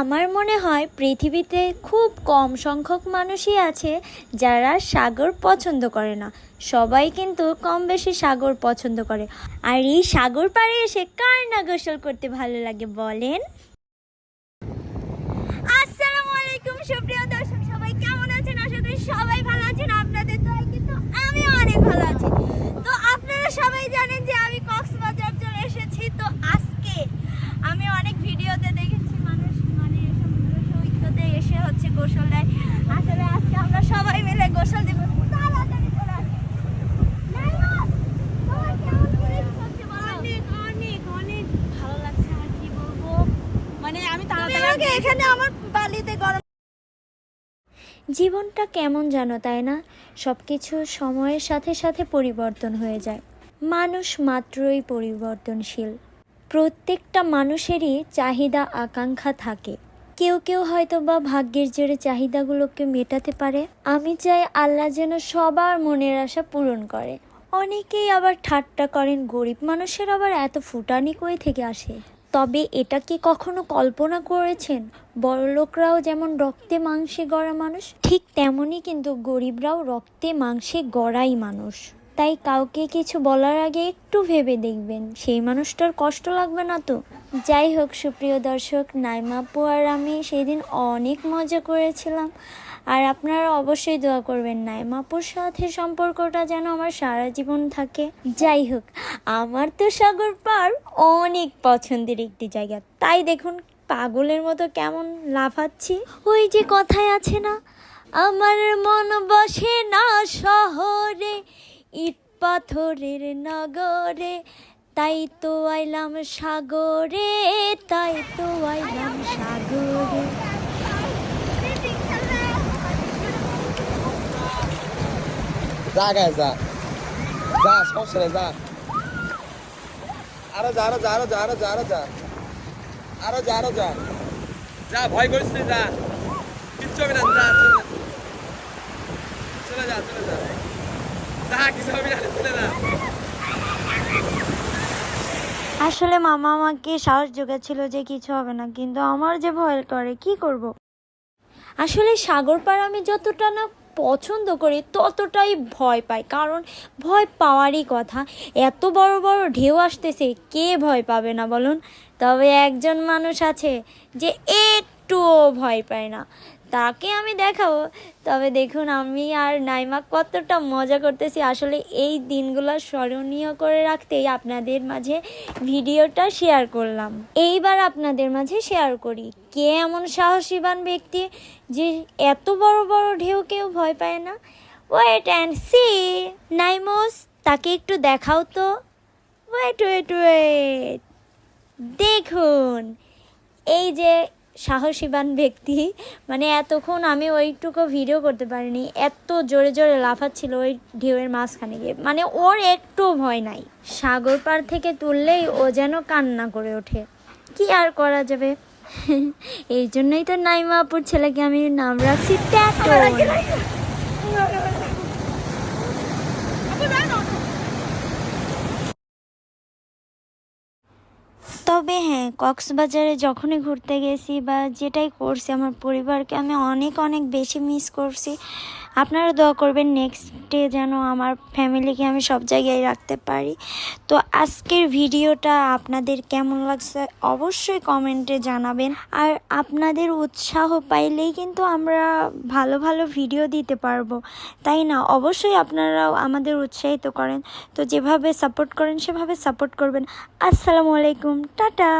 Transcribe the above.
আমার মনে হয় পৃথিবীতে খুব কম সংখ্যক মানুষই আছে যারা সাগর পছন্দ করে না। সবাই কিন্তু কম বেশি সাগর পছন্দ করে। আর এই সাগর পাড়ে এসে কার না গোসল করতে ভালো লাগে বলেন? আসসালামু আলাইকুম, সুপ্রিয় দর্শক, সবাই কেমন আছেন? আশা করি সবাই ভালো আছেন। আপনাদের তো কিন্তু আমিও অনেক ভালো আছি। তো আপনারা সবাই জানেন যে আমি কক্সবাজার চলে এসেছি তো আজকে আমি অনেক ভিডিওতে দেখেছি মানুষ মানে সমুদ্র সৈকতে এসে হচ্ছে গোসল দেয়। আসলে আজকে আমরা সবাই মিলে গোসল দেব। মানে আমি তুমি তাড়াতাড়ি আমাকে এখানে আমার বালিতে গরম জীবনটা কেমন জানো তাই না? সব কিছু সময়ের সাথে সাথে পরিবর্তন হয়ে যায়। মানুষ মাত্রই পরিবর্তনশীল। প্রত্যেকটা মানুষেরই চাহিদা আকাঙ্ক্ষা থাকে। কেউ কেউ হয়তো বা ভাগ্যের জোরে চাহিদাগুলোকে মেটাতে পারে। আমি চাই আল্লাহ যেন সবার মনের আশা পূরণ করে। অনেকেই আবার ঠাট্টা করেন, গরিব মানুষের আবার এত ফুটানি কই থেকে আসে? তবে এটা কি কখনো কল্পনা করেছেন? বড়লোকরাও যেমন রক্তে মাংসে গড়া মানুষ, ঠিক তেমনই কিন্তু গরিবরাও রক্তে মাংসে গড়াই মানুষ। তাই কাউকে কিছু বলার আগে একটু ভেবে দেখবেন। সেই মানুষটার কষ্ট লাগবে না তো। যাই হোক, সুপ্রিয় দর্শক নাইমাপু আর আমি সেদিন অনেক মজা করেছিলাম। আর আপনারা অবশ্যই দোয়া করবেন নাইমাপুর সাথে সম্পর্কটা যেন আমার সারা জীবন থাকে। যাই হোক, আমার তো সাগর পার অনেক পছন্দের একটি জায়গা। তাই দেখুন, পাগলের মতো কেমন লাফাচ্ছি। ওই যে কথায় আছে না, আমার মন বসে না শহরে। ইট পাথরের নগরে, তাই তো আইলাম সাগরে, তাই তো আইলাম সাগরে। যা গায়ে যা। যা যা। আরও যা আরও যা আরও যা আরও যা আরও যা। আরও যা আরও যা। যা, ভয় করিস যা। কিচ্ছু হবে না যা। চলে যা চলে যা যা কিছু হবে না চলে যা আসলে মামা আমাকে সাহস জোগাচ্ছিল যে কিছু হবে না, কিন্তু আমার যে ভয় করে, কি করব। আসলে সাগর পার আমি যতটা না পছন্দ করি, ততটাই ভয় পাই, কারণ ভয় পাওয়ারই কথা এত বড় বড় ঢেউ আসতেছে, কে ভয় পাবে না বলুন তবে একজন মানুষ আছে, যে একটুও ভয় পায় না। তাকে আমি দেখাবো। তবে দেখুন, আমি আর নাইমা কতটা মজা করতেছি। আসলে এই দিনগুলো স্মরণীয় করে রাখতেই আপনাদের মাঝে ভিডিওটা শেয়ার করলাম। এইবার আপনাদের মাঝে শেয়ার করি। কে এমন সাহসীবান ব্যক্তি যে এত বড় বড় ঢেউ কেউ ভয় পায় না? ওয়েট অ্যান্ড সি নাইমোস, তাকে একটু দেখাও তো। ওয়েট ওয়েট ওয়েট দেখুন। এই যে সাহসীবান ব্যক্তি। মানে এতক্ষণ আমি ওইটুকু ভিডিও করতে পারিনি। এত জোরে জোরে লাফাচ্ছিল ওই ঢেউয়ের মাঝখানে গিয়ে। মানে ওর একটু ভয় নাই। সাগর পার থেকে তুললেই ও যেন কান্না করে ওঠে। কি আর করা যাবে? এই জন্যই তো নাইমা আপুর ছেলেকে আমি নাম রাখছি ট্যাটো তবে হ্যাঁ কক্সবাজারে যখনই ঘুরতে গেছি বা যেটাই করছি, আমার পরিবারকে আমি অনেক অনেক বেশি মিস করছি। আপনারা দোয়া করবেন নেক্সট ডে যেন আমার ফ্যামিলিকে আমি সব জায়গায় রাখতে পারি। তো আজকের ভিডিওটা আপনাদের কেমন লাগছে অবশ্যই কমেন্টে জানাবেন। আর আপনাদের উৎসাহ পাইলেই কিন্তু আমরা ভালো ভালো ভিডিও দিতে পারব। তাই না? অবশ্যই আপনারাও আমাদের উৎসাহিত করেন। তো যেভাবে সাপোর্ট করেন, সেভাবে সাপোর্ট করবেন। আসসালামু আলাইকুম। টাটা!